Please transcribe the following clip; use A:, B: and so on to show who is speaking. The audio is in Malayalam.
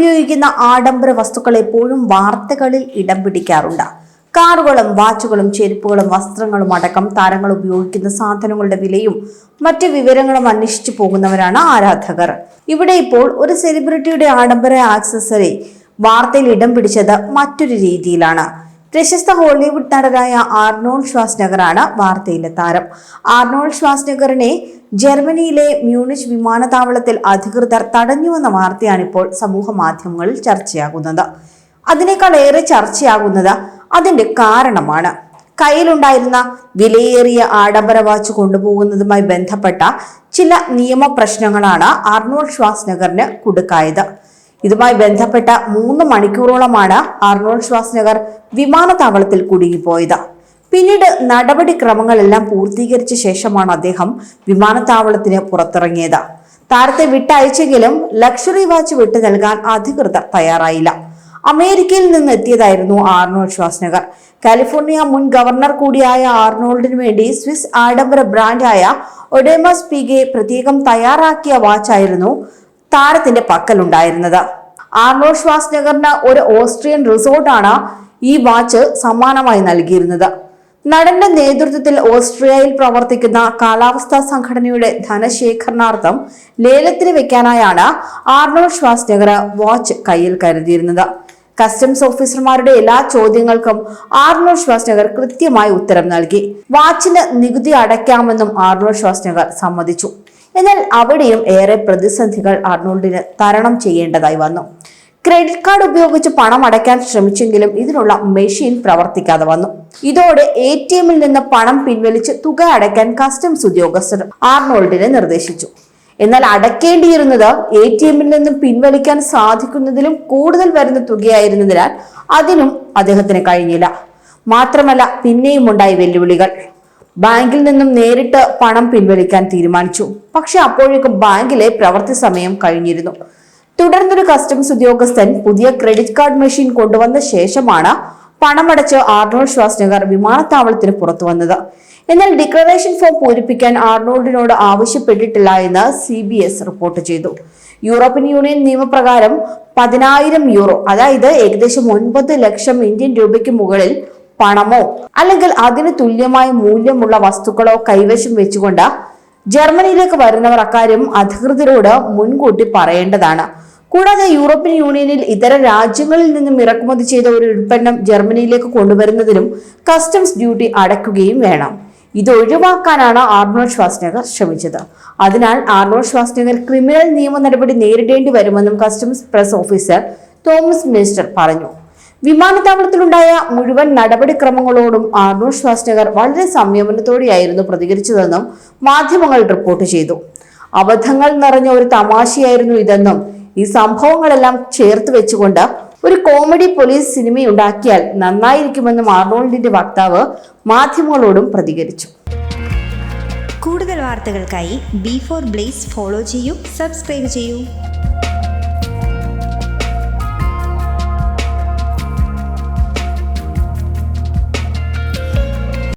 A: ഉപയോഗിക്കുന്ന ആഡംബര വസ്തുക്കൾ എപ്പോഴും വാർത്തകളിൽ ഇടം പിടിക്കാറുണ്ട്. കാറുകളും വാച്ചുകളും ചെരുപ്പുകളും വസ്ത്രങ്ങളും അടക്കം താരങ്ങൾ ഉപയോഗിക്കുന്ന സാധനങ്ങളുടെ വിലയും മറ്റ് വിവരങ്ങളും അന്വേഷിച്ചു പോകുന്നവരാണ് ആരാധകർ. ഇവിടെ ഇപ്പോൾ ഒരു സെലിബ്രിറ്റിയുടെ ആഡംബര ആക്സസറി വാർത്തയിൽ ഇടം പിടിച്ചത് മറ്റൊരു രീതിയിലാണ്. പ്രശസ്ത ഹോളിവുഡ് നടനായ ആർണോൾഡ് ഷ്വാസ്നഗറാണ് വാർത്തയിലെ താരം. ആർണോൾഡ് ഷ്വാസ്നഗറിനെ ജർമ്മനിയിലെ മ്യൂണിച്ച് വിമാനത്താവളത്തിൽ അധികൃതർ തടഞ്ഞുവെന്ന വാർത്തയാണിപ്പോൾ സമൂഹ മാധ്യമങ്ങളിൽ ചർച്ചയാകുന്നത്. അതിനേക്കാൾ ഏറെ ചർച്ചയാകുന്നത് അതിന്റെ കാരണമാണ്. കയ്യിലുണ്ടായിരുന്ന വിലയേറിയ ആഡംബര വാച്ച് കൊണ്ടുപോകുന്നതുമായി ബന്ധപ്പെട്ട ചില നിയമപ്രശ്നങ്ങളാണ് ആർണോൾഡ് ഷ്വാസ്നഗറിന് കുടുക്കായത്. ഇതുമായി ബന്ധപ്പെട്ട മൂന്ന് മണിക്കൂറോളമാണ് അർണോൾഡ് ശ്വാസ്നഗർ വിമാനത്താവളത്തിൽ കുടുങ്ങിപ്പോയത്. പിന്നീട് നടപടിക്രമങ്ങളെല്ലാം പൂർത്തീകരിച്ച ശേഷമാണ് അദ്ദേഹം വിമാനത്താവളത്തിന് പുറത്തിറങ്ങിയത്. താരത്തെ വിട്ടയച്ചെങ്കിലും ലക്ഷറി വാച്ച് വിട്ടു നൽകാൻ അധികൃതർ തയ്യാറായില്ല. അമേരിക്കയിൽ നിന്ന് എത്തിയതായിരുന്നു ആർണോൾഡ് ശ്വാസ്നഗർ. കാലിഫോർണിയ മുൻ ഗവർണർ കൂടിയായ ആർണോൾഡിന് വേണ്ടി സ്വിസ് ആഡംബര ബ്രാൻഡായ ഒഡേമസ് പിഗെ പ്രത്യേകം തയ്യാറാക്കിയ വാച്ചായിരുന്നു താരത്തിന്റെ പക്കലുണ്ടായിരുന്നത്. ആർണോ ശ്വാസ്നഗറിന് ഒരു ഓസ്ട്രിയൻ റിസോർട്ടാണ് ഈ വാച്ച് സമ്മാനമായി നൽകിയിരുന്നത്. നടന്റെ നേതൃത്വത്തിൽ ഓസ്ട്രിയയിൽ പ്രവർത്തിക്കുന്ന കാലാവസ്ഥാ സംഘടനയുടെ ധനശേഖരണാർത്ഥം ലേലത്തിന് വെക്കാനായാണ് ആർണോൾഡ് ശ്വാസ്നഗർ വാച്ച് കയ്യിൽ കരുതിയിരുന്നത്. കസ്റ്റംസ് ഓഫീസർമാരുടെ എല്ലാ ചോദ്യങ്ങൾക്കും ആർണോൾഡ് ശ്വാസ്നഗർ കൃത്യമായി ഉത്തരം നൽകി. വാച്ചിന് നികുതി അടയ്ക്കാമെന്നും ആർണോൾഡ് ശ്വാസ്നഗർ സമ്മതിച്ചു. എന്നാൽ അവിടെയും ഏറെ പ്രതിസന്ധികൾ അർണോൾഡിന് തരണം ചെയ്യേണ്ടതായി വന്നു. ക്രെഡിറ്റ് കാർഡ് ഉപയോഗിച്ച് പണം അടയ്ക്കാൻ ശ്രമിച്ചെങ്കിലും ഇതിനുള്ള മെഷീൻ പ്രവർത്തിക്കാതെ വന്നു. ഇതോടെ എ ടി എമ്മിൽ നിന്ന് പണം പിൻവലിച്ച് തുക അടയ്ക്കാൻ കസ്റ്റംസ് ഉദ്യോഗസ്ഥർ ആർണോൾഡിനെ നിർദ്ദേശിച്ചു. എന്നാൽ അടയ്ക്കേണ്ടിയിരുന്നത് എ ടി എമ്മിൽ നിന്നും പിൻവലിക്കാൻ സാധിക്കുന്നതിലും കൂടുതൽ വരുന്ന തുകയായിരുന്നതിനാൽ അതിനും അദ്ദേഹത്തിന് കഴിഞ്ഞില്ല. മാത്രമല്ല പിന്നെയും ഉണ്ടായി വെല്ലുവിളികൾ. ബാങ്കിൽ നിന്നും നേരിട്ട് പണം പിൻവലിക്കാൻ തീരുമാനിച്ചു. പക്ഷെ അപ്പോഴേക്കും ബാങ്കിലെ പ്രവൃത്തി സമയം കഴിഞ്ഞിരുന്നു. തുടർന്നൊരു കസ്റ്റംസ് ഉദ്യോഗസ്ഥൻ പുതിയ ക്രെഡിറ്റ് കാർഡ് മെഷീൻ കൊണ്ടുവന്ന ശേഷമാണ് പണമടച്ച് ആർണോൾഡ് ശ്വാസ്നഗർ വിമാനത്താവളത്തിന് പുറത്തു വന്നത്. എന്നാൽ ഡിക്ലറേഷൻ ഫോം പൂരിപ്പിക്കാൻ ആർണോൾഡിനോട് ആവശ്യപ്പെട്ടിട്ടില്ല എന്ന് സി ബി എസ് റിപ്പോർട്ട് ചെയ്തു. യൂറോപ്യൻ യൂണിയൻ നിയമപ്രകാരം പതിനായിരം യൂറോ അതായത് ഏകദേശം ഒൻപത് ലക്ഷം ഇന്ത്യൻ രൂപയ്ക്ക് മുകളിൽ പണമോ അല്ലെങ്കിൽ അതിന് തുല്യമായ മൂല്യമുള്ള വസ്തുക്കളോ കൈവശം വെച്ചുകൊണ്ട് ജർമ്മനിയിലേക്ക് വരുന്നവർ അക്കാര്യം അധികൃതരോട് മുൻകൂട്ടി പറയേണ്ടതാണ്. കൂടാതെ യൂറോപ്യൻ യൂണിയനിൽ ഇതര രാജ്യങ്ങളിൽ നിന്നും ഇറക്കുമതി ചെയ്ത ഒരു ഉൽപ്പന്നം ജർമ്മനിയിലേക്ക് കൊണ്ടുവരുന്നതിനും കസ്റ്റംസ് ഡ്യൂട്ടി അടയ്ക്കുകയും വേണം. ഇത് ഒഴിവാക്കാനാണ് ആർണോ ശ്വാസ്നഗർ ശ്രമിച്ചത്. അതിനാൽ ആർണോ ശ്വാസ്നഗർ ക്രിമിനൽ നിയമ നടപടി നേരിടേണ്ടി വരുമെന്നും customs press officer Thomas minister പറഞ്ഞു. വിമാനത്താവളത്തിലുണ്ടായ മുഴുവൻ നടപടിക്രമങ്ങളോടും ആർണോൾഡ് ശ്വാസ്നഗർ വളരെ സംയമനത്തോടെയായിരുന്നു പ്രതികരിച്ചതെന്നും മാധ്യമങ്ങൾ റിപ്പോർട്ട് ചെയ്തു. അബദ്ധങ്ങൾ നിറഞ്ഞ ഒരു തമാശയായിരുന്നു ഇതെന്നും ഈ സംഭവങ്ങളെല്ലാം ചേർത്ത് വെച്ചുകൊണ്ട് ഒരു കോമഡി പോലീസ് സിനിമയുണ്ടാക്കിയാൽ നന്നായിരിക്കുമെന്നും ആർണോൾഡിന്റെ വക്താവ് മാധ്യമങ്ങളോടും പ്രതികരിച്ചു.
B: കൂടുതൽ വാർത്തകൾക്കായി ബി ഫോർ ബ്ലേസ് ഫോളോ ചെയ്യൂ സബ്സ്ക്രൈബ് ചെയ്യൂ.